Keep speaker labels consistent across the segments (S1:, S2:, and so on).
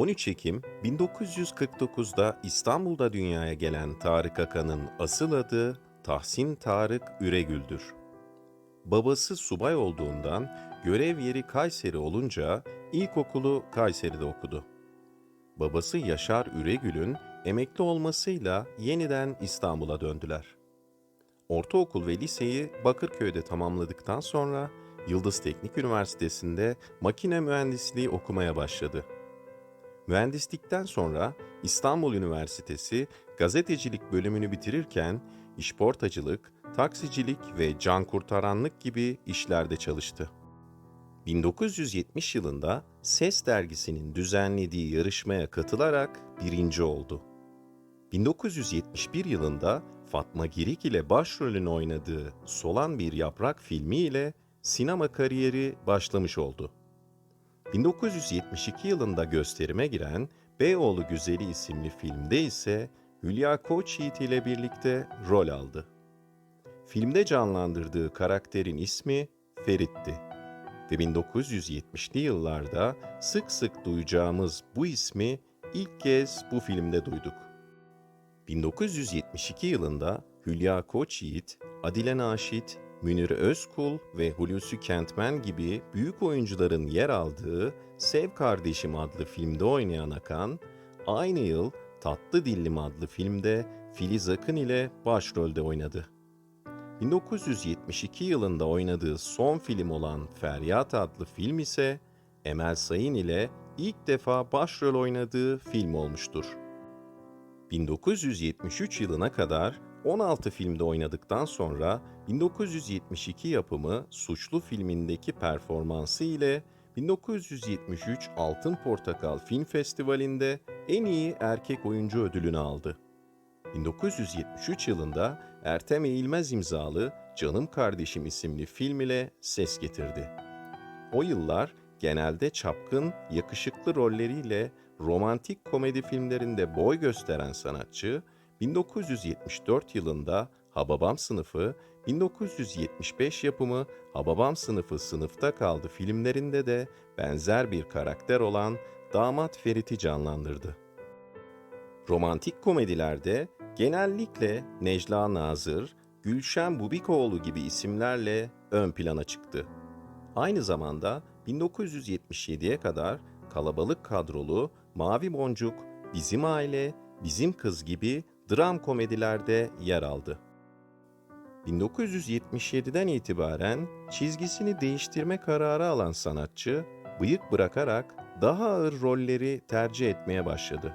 S1: 13 Ekim 1949'da İstanbul'da dünyaya gelen Tarık Akan'ın asıl adı Tahsin Tarık Üregül'dür. Babası subay olduğundan görev yeri Kayseri olunca ilkokulu Kayseri'de okudu. Babası Yaşar Üregül'ün emekli olmasıyla yeniden İstanbul'a döndüler. Ortaokul ve liseyi Bakırköy'de tamamladıktan sonra Yıldız Teknik Üniversitesi'nde makine mühendisliği okumaya başladı. Mühendislikten sonra İstanbul Üniversitesi gazetecilik bölümünü bitirirken işportacılık, taksicilik ve can kurtaranlık gibi işlerde çalıştı. 1970 yılında Ses dergisinin düzenlediği yarışmaya katılarak birinci oldu. 1971 yılında Fatma Girik ile başrolünü oynadığı Solan Bir Yaprak filmi ile sinema kariyeri başlamış oldu. 1972 yılında gösterime giren Beyoğlu Güzeli isimli filmde ise Hülya Koçyiğit ile birlikte rol aldı. Filmde canlandırdığı karakterin ismi Ferit'ti ve 1970'li yıllarda sık sık duyacağımız bu ismi ilk kez bu filmde duyduk. 1972 yılında Hülya Koçyiğit, Adile Naşit, Münir Özkul ve Hulusi Kentmen gibi büyük oyuncuların yer aldığı Sev Kardeşim adlı filmde oynayan Akan, aynı yıl Tatlı Dillim adlı filmde Filiz Akın ile başrolde oynadı. 1972 yılında oynadığı son film olan Feryat adlı film ise Emel Sayın ile ilk defa başrol oynadığı film olmuştur. 1973 yılına kadar 16 filmde oynadıktan sonra 1972 yapımı Suçlu filmindeki performansı ile 1973 Altın Portakal Film Festivali'nde en iyi erkek oyuncu ödülünü aldı. 1973 yılında Ertem Eğilmez imzalı Canım Kardeşim isimli film ile ses getirdi. O yıllar genelde çapkın, yakışıklı rolleriyle romantik komedi filmlerinde boy gösteren sanatçı, 1974 yılında Hababam sınıfı, 1975 yapımı Hababam sınıfı sınıfta kaldı filmlerinde de benzer bir karakter olan Damat Ferit'i canlandırdı. Romantik komedilerde genellikle Necla Nazır, Gülşen Bubikoğlu gibi isimlerle ön plana çıktı. Aynı zamanda 1977'ye kadar kalabalık kadrolu Mavi Boncuk, Bizim Aile, Bizim Kız gibi dram komedilerde yer aldı. 1977'den itibaren çizgisini değiştirme kararı alan sanatçı, bıyık bırakarak daha ağır rolleri tercih etmeye başladı.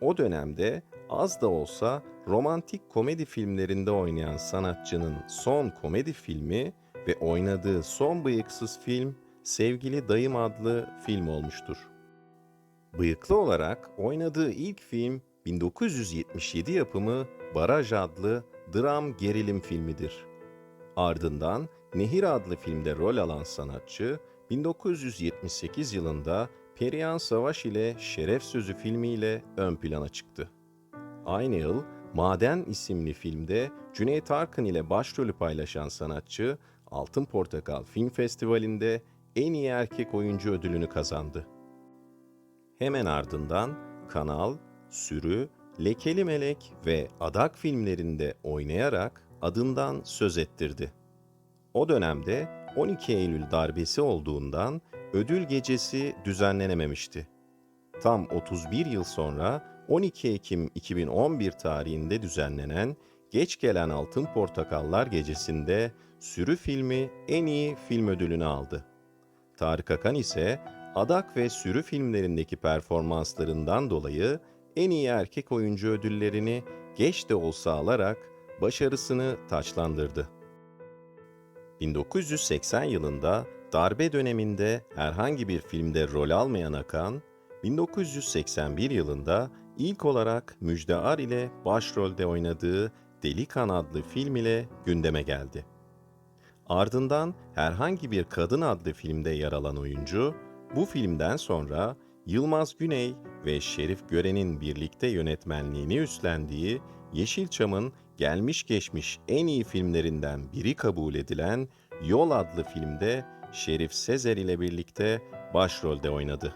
S1: O dönemde az da olsa romantik komedi filmlerinde oynayan sanatçının son komedi filmi ve oynadığı son bıyıksız film Sevgili Dayım adlı film olmuştur. Bıyıklı olarak oynadığı ilk film 1977 yapımı Baraj adlı dram gerilim filmidir. Ardından Nehir adlı filmde rol alan sanatçı 1978 yılında Perihan Savaş ile Şeref Sözü filmiyle ön plana çıktı. Aynı yıl Maden isimli filmde Cüneyt Arkın ile başrolü paylaşan sanatçı Altın Portakal Film Festivali'nde en iyi erkek oyuncu ödülünü kazandı. Hemen ardından Kanal, Sürü, Lekeli Melek ve Adak filmlerinde oynayarak adından söz ettirdi. O dönemde 12 Eylül darbesi olduğundan ödül gecesi düzenlenememişti. Tam 31 yıl sonra 12 Ekim 2011 tarihinde düzenlenen Geç Gelen Altın Portakallar Gecesi'nde Sürü filmi en iyi film ödülünü aldı. Tarık Akan ise Adak ve Sürü filmlerindeki performanslarından dolayı en iyi erkek oyuncu ödüllerini geç de olsa alarak başarısını taçlandırdı. 1980 yılında darbe döneminde herhangi bir filmde rol almayan Akan, 1981 yılında ilk olarak Müjde Ar ile başrolde oynadığı Delikan adlı film ile gündeme geldi. Ardından herhangi bir kadın adlı filmde yer alan oyuncu, bu filmden sonra Yılmaz Güney ve Şerif Gören'in birlikte yönetmenliğini üstlendiği Yeşilçam'ın gelmiş geçmiş en iyi filmlerinden biri kabul edilen Yol adlı filmde Şerif Sezer ile birlikte başrolde oynadı.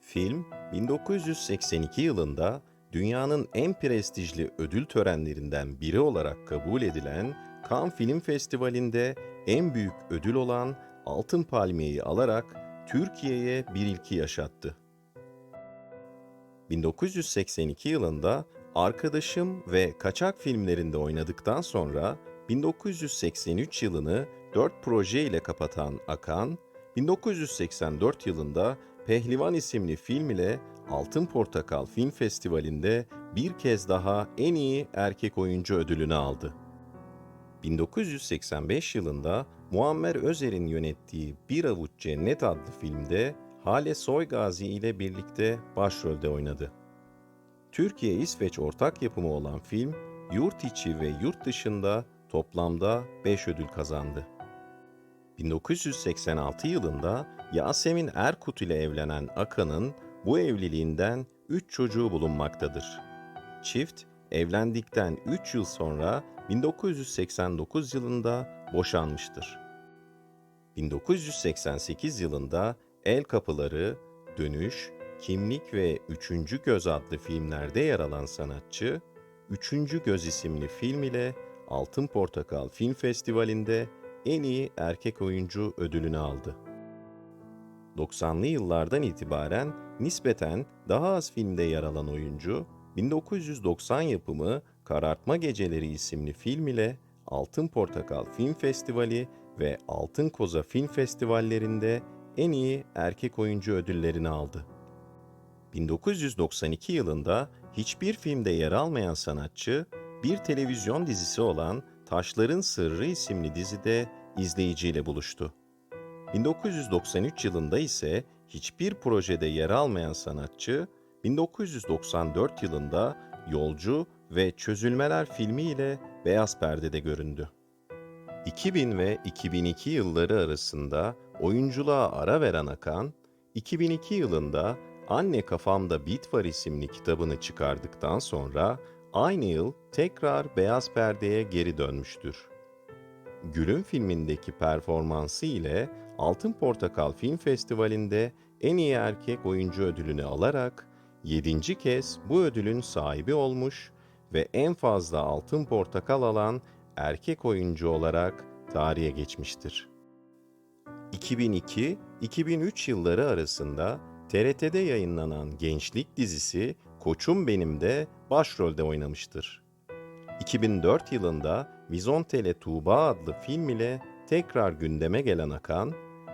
S1: Film 1982 yılında dünyanın en prestijli ödül törenlerinden biri olarak kabul edilen Cannes Film Festivali'nde en büyük ödül olan Altın Palmiye'yi alarak Türkiye'ye bir ilki yaşattı. 1982 yılında Arkadaşım ve Kaçak filmlerinde oynadıktan sonra 1983 yılını 4 proje ile kapatan Akan, 1984 yılında Pehlivan isimli film ile Altın Portakal Film Festivali'nde bir kez daha en iyi erkek oyuncu ödülünü aldı. 1985 yılında Muammer Özer'in yönettiği Bir Avuç Cennet adlı filmde Hale Soygazi ile birlikte başrolde oynadı. Türkiye-İsveç ortak yapımı olan film, yurt içi ve yurt dışında toplamda 5 ödül kazandı. 1986 yılında Yasemin Erkut ile evlenen Akan'ın bu evliliğinden 3 çocuğu bulunmaktadır. Çift evlendikten 3 yıl sonra 1989 yılında boşanmıştır. 1988 yılında El Kapıları, Dönüş, Kimlik ve Üçüncü Göz adlı filmlerde yer alan sanatçı, Üçüncü Göz isimli film ile Altın Portakal Film Festivali'nde en iyi erkek oyuncu ödülünü aldı. 90'lı yıllardan itibaren nispeten daha az filmde yer alan oyuncu, 1990 yapımı Karartma Geceleri isimli film ile Altın Portakal Film Festivali ve Altın Koza Film Festivallerinde en iyi erkek oyuncu ödüllerini aldı. 1992 yılında hiçbir filmde yer almayan sanatçı, bir televizyon dizisi olan Taşların Sırrı isimli dizide izleyiciyle buluştu. 1993 yılında ise hiçbir projede yer almayan sanatçı, 1994 yılında Yolcu ve Çözülmeler filmi ile Beyaz Perde'de göründü. 2000 ve 2002 yılları arasında oyunculuğa ara veren Akan, 2002 yılında Anne Kafamda Bit Var isimli kitabını çıkardıktan sonra aynı yıl tekrar Beyaz Perde'ye geri dönmüştür. Gül'ün filmindeki performansı ile Altın Portakal Film Festivali'nde en iyi erkek oyuncu ödülünü alarak 7. kez bu ödülün sahibi olmuş ve en fazla Altın Portakal alan erkek oyuncu olarak tarihe geçmiştir. 2002-2003 yılları arasında TRT'de yayınlanan Gençlik dizisi Koçum Benim'de başrolde oynamıştır. 2004 yılında Vizontele Tuğba adlı film ile tekrar gündeme gelen Akan,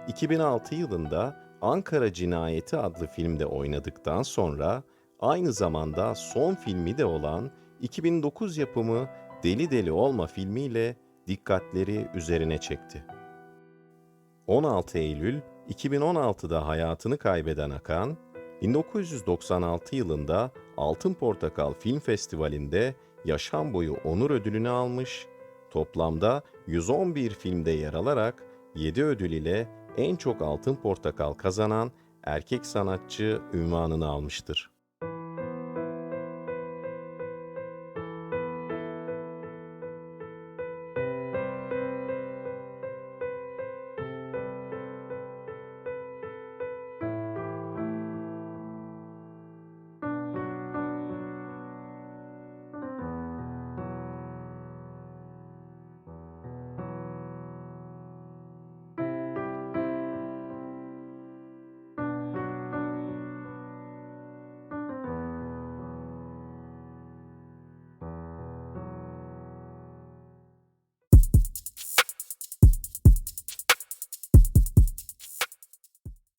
S1: 2006 yılında Ankara Cinayeti adlı filmde oynadıktan sonra aynı zamanda son filmi de olan 2009 yapımı Deli Deli Olma filmiyle dikkatleri üzerine çekti. 16 Eylül 2016'da hayatını kaybeden Akan, 1996 yılında Altın Portakal Film Festivali'nde yaşam boyu onur ödülünü almış, toplamda 111 filmde yer alarak 7 ödül ile en çok Altın Portakal kazanan erkek sanatçı ünvanını almıştır.